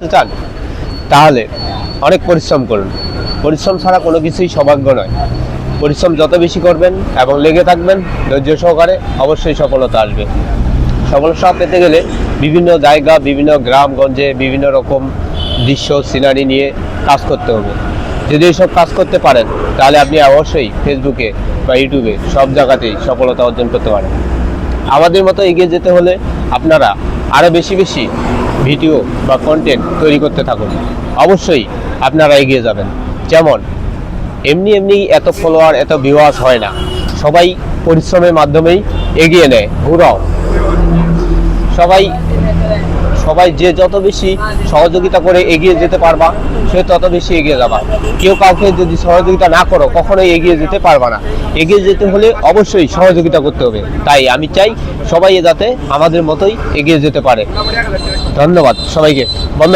চান তাহলে অনেক পরিশ্রম করুন। পরিশ্রম ছাড়া কোনো কিছুই সৌভাগ্য নয়। পরিশ্রম যত বেশি করবেন এবং লেগে থাকবেন, ধৈর্য সহকারে অবশ্যই সফলতা আসবে। সফলতা পেতে গেলে বিভিন্ন জায়গা, বিভিন্ন গ্রামগঞ্জে বিভিন্ন রকম দৃশ্য সিনারি নিয়ে কাজ করতে হবে। যদি এইসব কাজ করতে পারেন, তাহলে আপনি অবশ্যই ফেসবুকে বা ইউটিউবে সব জায়গাতেই সফলতা অর্জন করতে পারেন। আমাদের মতো এগিয়ে যেতে হলে আপনারা আরও বেশি বেশি ভিডিও বা কন্টেন্ট তৈরি করতে থাকুন। অবশ্যই আপনারা এগিয়ে যাবেন। যেমন, এমনি এমনি এত ফলোয়ার এত ভিউয়ার্স হয় না। সবাই পরিশ্রমের মাধ্যমেই এগিয়ে নেয়। ঘুরাও। সবাই সবাই যে যত বেশি সহযোগিতা করে এগিয়ে যেতে পারবা, সে তত বেশি এগিয়ে যাবা। কেউ কাউকে যদি সহযোগিতা না করো, কখনোই এগিয়ে যেতে পারবা না। এগিয়ে যেতে হলে অবশ্যই সহযোগিতা করতে হবে। তাই আমি চাই সবাই যাতে আমাদের মতোই এগিয়ে যেতে পারে। ধন্যবাদ সবাইকে। বন্ধ।